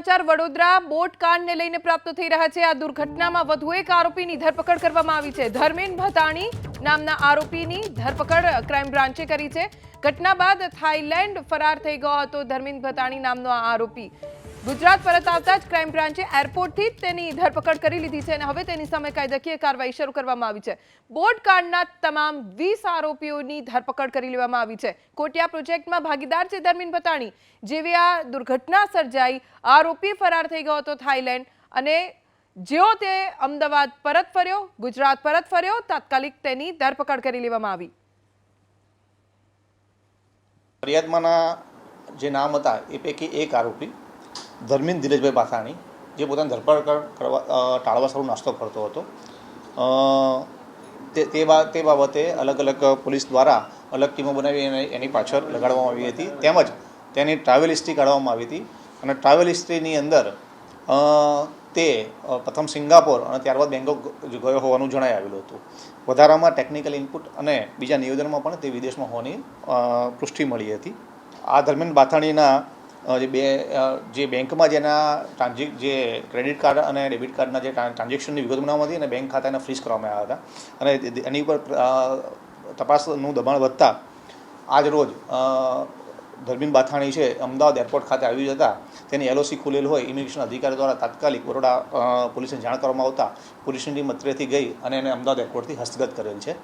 સમાચાર, વડોદરા બોટ કાંડને લઈને પ્રાપ્ત થઈ રહ્યા છે. આ દુર્ઘટનામાં વધુ એક આરોપીની ધરપકડ કરવામાં આવી છે. ધર્મેન ભતાણી નામના આરોપીની ધરપકડ ક્રાઇમ બ્રાન્ચે કરી છે. ઘટના બાદ થાઈલેન્ડ ફરાર થઈ ગયો હતો ધર્મેન ભતાણી નામનો આ આરોપી. ગુજરાત પરત આવતા જ ક્રાઇમ બ્રાન્ચે એરપોર્ટથી તેની ધરપકડ કરી લીધી છે અને હવે તેની સામે કાયદાકીય કાર્યવાહી શરૂ કરવામાં આવી છે. બોટ કાંડના તમામ વીસ આરોપીઓની ધરપકડ કરી લેવામાં આવી છે. કોટિયા પ્રોજેક્ટમાં ભાગીદાર છે ધર્મીન પતાણી. જેવી આ દુર્ઘટના સર્જાઈ, આરોપી ફરાર થઈ ગયો હતો થાઈલેન્ડ અને જેઓ તે અમદાવાદ પરત ફર્યો, ગુજરાત પરત ફર્યો, તાત્કાલિક તેની ધરપકડ કરી લેવામાં આવી. ફરિયાદમાંના જે નામ હતા, એ પૈકી એક આરોપી ધર્મીન દિલેશભાઈ પાથાણી જે પોતાની ધરપકડ કરવા ટાળવા સારું નાસ્તો કરતો હતો. તે તે તે બાબતે અલગ અલગ પોલીસ દ્વારા અલગ ટીમો બનાવી અને એની પાછળ લગાડવામાં આવી હતી. તેમજ તેની ટ્રાવેલ હિસ્ટ્રી કાઢવામાં આવી હતી. અને ટ્રાવેલ હિસ્ટ્રીની અંદર તે પ્રથમ સિંગાપોર અને ત્યારબાદ બેંગકોક ગયો હોવાનું જણાઈ આવેલું હતું. વધારામાં ટેકનિકલ ઇનપુટ અને બીજા નિવેદનમાં પણ તે વિદેશમાં હોવાની પુષ્ટિ મળી હતી. આ દરમિયાન બાથાણીના જે બે જે બેંકમાં જેના ટ્રાન્ઝેક જે ક્રેડિટ કાર્ડ અને ડેબિટ કાર્ડના જે ટ્રાન્ઝેક્શનની વિગત બનાવવામાં હતી અને બેંક ખાતાને ફ્રીઝ કરવામાં આવ્યા હતા. અને એની ઉપર તપાસનું દબાણ વધતા આજ રોજ ધર્મીન બાથાણી છે, અમદાવાદ એરપોર્ટ ખાતે આવી જતા તેની એલઓસી ખુલેલ હોય ઇમિગ્રેશન અધિકારી દ્વારા તાત્કાલિક બરોડા પોલીસને જાણ કરવામાં આવતા પોલીસની ટીમ અત્રેથી ગઈ અને એને અમદાવાદ એરપોર્ટથી હસ્તગત કરેલ છે.